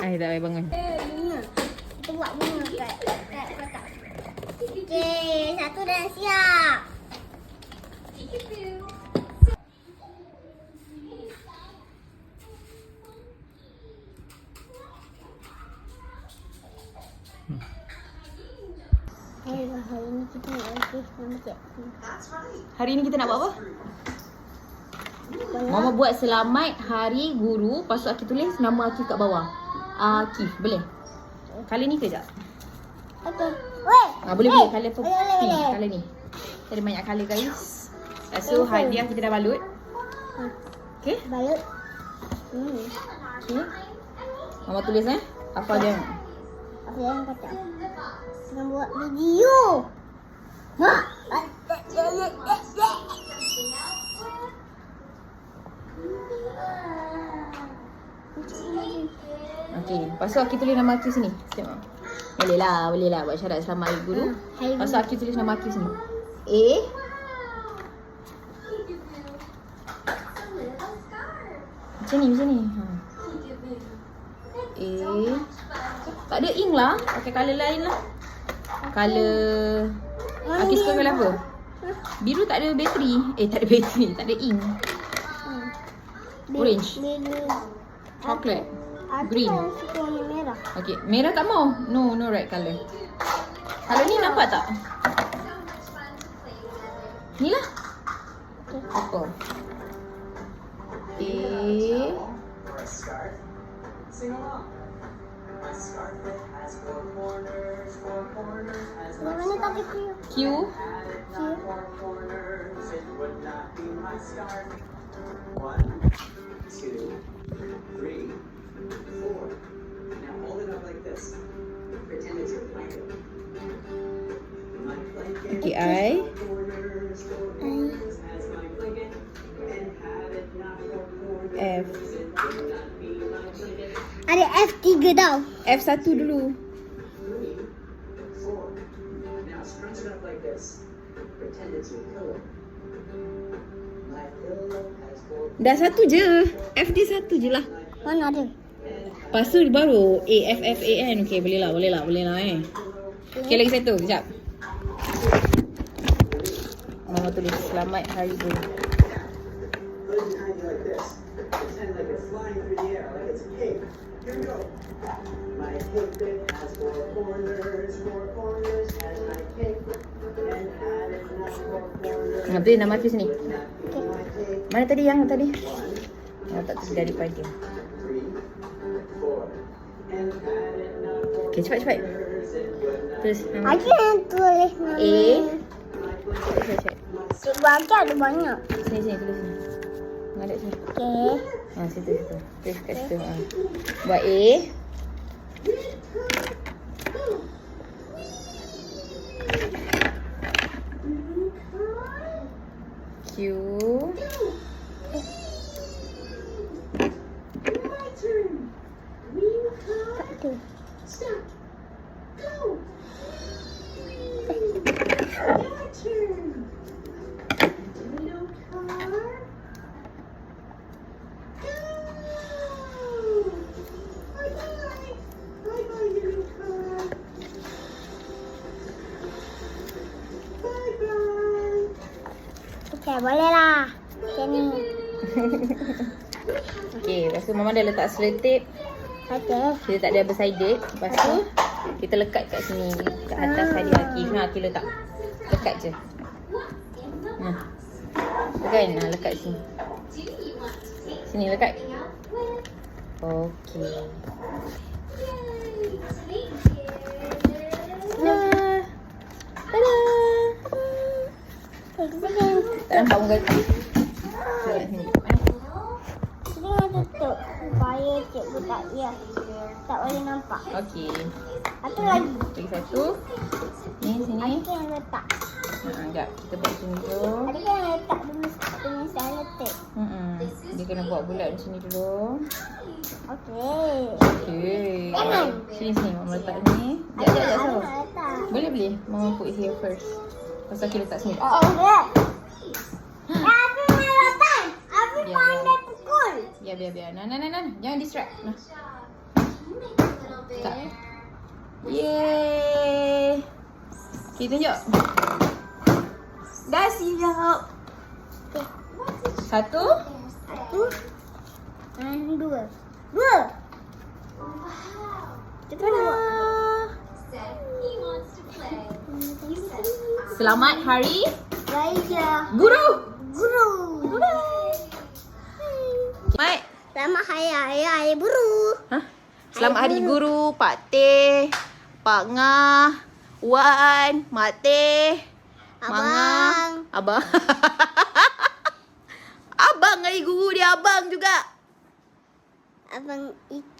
Ay, tak payah bangun. Bunga. Kita buat bunga kat kotak. Okey, satu dah siap. Hari ni kita nak buat apa? Mama buat selamat hari guru. Tu Akif tulis nama Akif kat bawah. Akif, boleh? Kali ni kejap. Okey. Ah, boleh Eh, boleh. Pink. boleh. Colour ni. Ada banyak colour guys. Tu hadiah kita dah balut. Hmm, Okay? Balut. Hmm. Okay. Mama tulis eh. Apa dia? Apa yang kata? Nak buat video. Mak. Okay. Lepas tu Akif tulis nama Akif sini. Tengok. Boleh lah, boleh lah buat syarat selamat hari guru. Hmm, hari Lepas tu guru. Akif tulis nama Akif sini. A. Macam ni, macam ni. Ha. A. Tak ada ink lah. Pakai colour lain lah. Colour... Akif suka colour apa? Biru tak ada bateri. Eh, tak ada bateri. Tak ada ink. Hmm. Orange. Chocolate. Green. merah. Okay, merah tak mau? No, no red colour. Kalau ni nampak tak? Ni lah. Apa? A. or a scarf. Sing along. My scarf Pretend it's your pillow. My pillow has four. Dah satu je. F dia satu je lah. Mana ada? Lepas tu baru A, F, F, A, N. Okay, boleh lah, boleh lah, boleh lah eh. Okay, lagi satu. Sekejap. Mama tulis selamat hari guru. Nah, tulis nama Hafiz ni. would not be my cape. Mana tadi yang tadi? Oh, tak tulis dari Okay, cepat cepat. Tulis nama. Aku yang tulis nama. A. Cepat, cepat, cepat. Cikgu aku ada banyak. Sini, sini, tulis sini. Ada sini. Okay. Ha, situ, situ. Tulis kat situ. Ha. Buat A. Q. boleh lah. Macam ni. Okay, lepas tu Mama dah letak selotip. Okay. Kita tak ada bersided. Lepas tu, kita lekat kat sini. Kat atas hadiah Akif. Ha, Akif letak. Lekat je. Ha. Kan? Ha, lekat sini. Sini lekat. Okay. Dah. Tada. Sini. Eh. Kita nak tutup supaya cikgu tak ya tak boleh nampak. Okay. Satu lagi. Lagi satu. Ni sini. Ada yang letak. Ha, sekejap. Kita buat sini dulu. Ada yang letak dulu dengan selotip. Hmm. Dia kena buat bulat di sini dulu. Okey. Jangan. Sini sini mama letak ni. Sabar. yang letak. Boleh boleh. Mama put here first. Pasal kita letak sini. Oh, okay. Letak. Aku Ya, pandai ya. pukul. Biar biar biar. Nah nah nah nah. Jangan distract. Nah. Tak. Yeay. Okay, tunjuk. Dah siap. Satu. Satu. Dan dua. Dua. Kita buat. Selamat hari. Guru. Guru. Mat. Selamat hari raya hari guru. Hah? Selamat hari guru Pak Teh, Pak Ngah, Wan, Mak Teh, Mak Ngah, Abang. abang hari guru dia abang juga. Abang Ika.